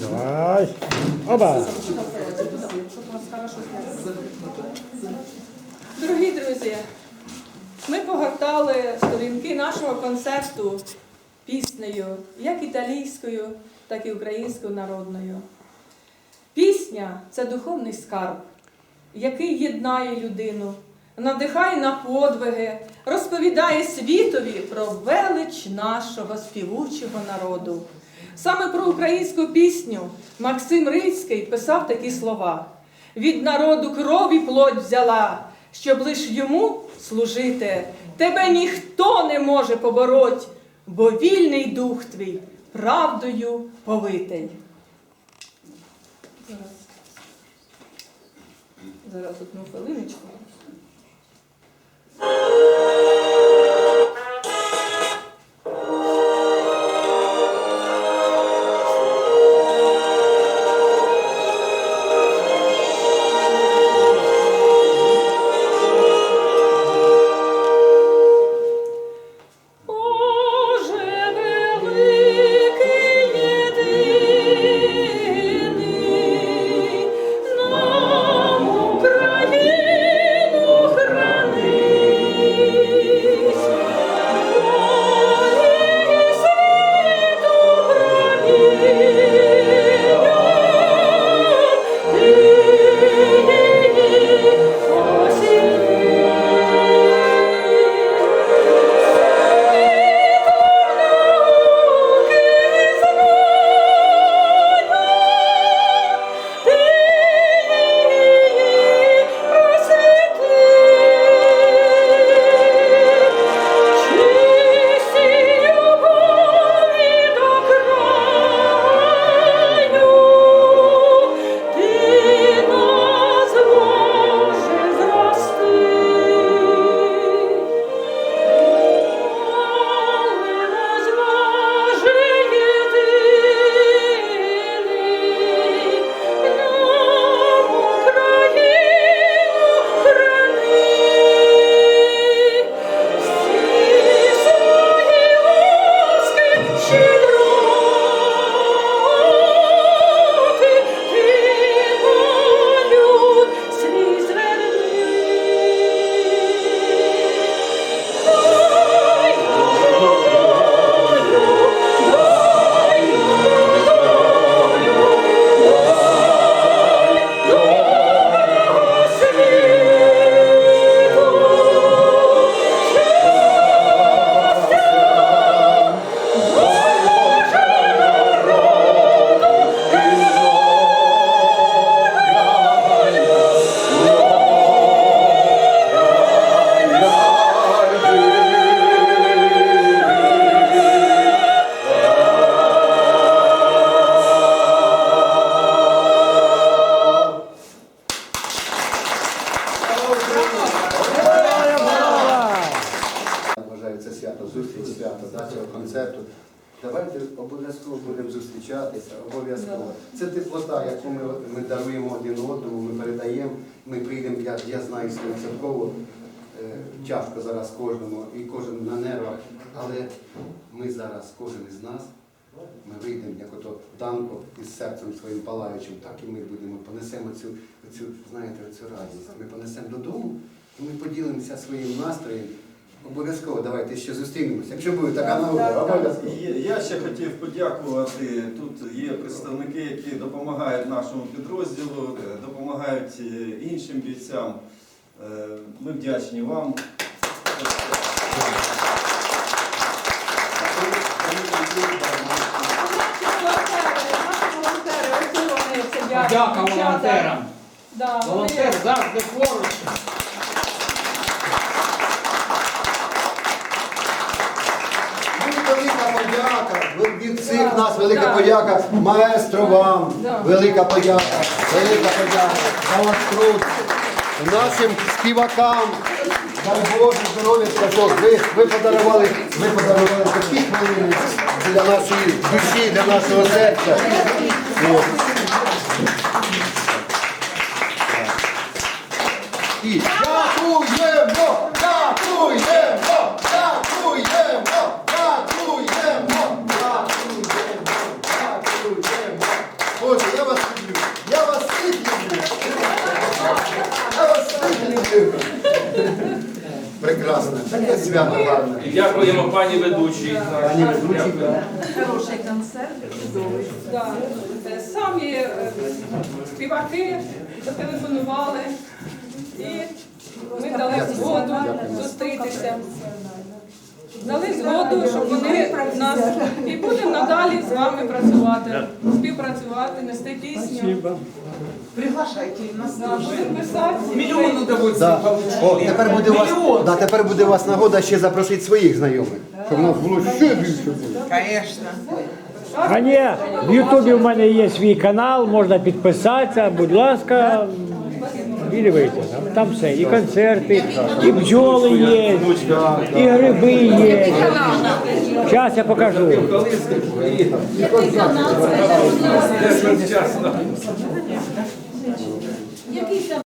Давай. Оба. Дорогі друзі, ми погортали сторінки нашого концерту піснею, як італійською, так і українською народною. Пісня це духовний скарб, який єднає людину, надихає на подвиги, розповідає світові про велич нашого співучого народу. Саме про українську пісню Максим Рильський писав такі слова: від народу крові плоть взяла, щоб лиш йому служити. Тебе ніхто не може побороть, бо вільний дух твій правдою повитий. Зараз одну хвилиночку. Oh. Зустріч свято, да, цього концерту. Давайте обов'язково будемо зустрічатися, обов'язково. Це теплота, яку ми, ми даруємо один одному, ми передаємо, ми прийдемо, я, я знаю стовідсотково, е, тяжко зараз кожному, і кожен на нервах, але ми зараз, кожен із нас, ми вийдемо, як ото Данко із серцем своїм палаючим, так і ми будемо, понесемо цю, цю знаєте, цю радість. Ми понесемо додому, і ми поділимося своїм настроєм. Обов'язково давайте ще зустрінемося. Якщо буде така Так, нагода, обов'язково. Я ще хотів подякувати. Тут є представники, які допомагають нашому підрозділу, е, допомагають е, іншим бійцям. Е, Ми вдячні вам. Дяка волонтерам. Волонтер завжди поруч. Дуже велика подяка. ви- Від всіх Да, нас велика подяка. Маестро вам. Велика подяка. Велика подяка. За ваш труд. Нашим співакам. Дай Боже здоров'я, що ви, ви подарували, ви подарували такі хвилини для нашої душі, для нашого серця. От. І! Дякуємо! Свято гарне. І дякуємо пані ведучій. Пані ведучій, Хороший концерт, чудовий. Да. Самі е, співаки зателефонували і ми дали згоду зустрітися. Дали згоду, щоб вони нас і будемо надалі з вами працювати, співпрацювати, нести пісню. Приглашайте нас Да. Будемо писати. Да. О, получили. тепер буде у вас, да, тепер буде у вас нагода ще запросити своїх знайомих. Щоб у нас було ще більше. Конечно. А ні, в Ютубі в мене є свій канал, можна підписатися, будь ласка, Відвіться, там все, і концерти, і бджоли є, і гриби є. Зараз я покажу.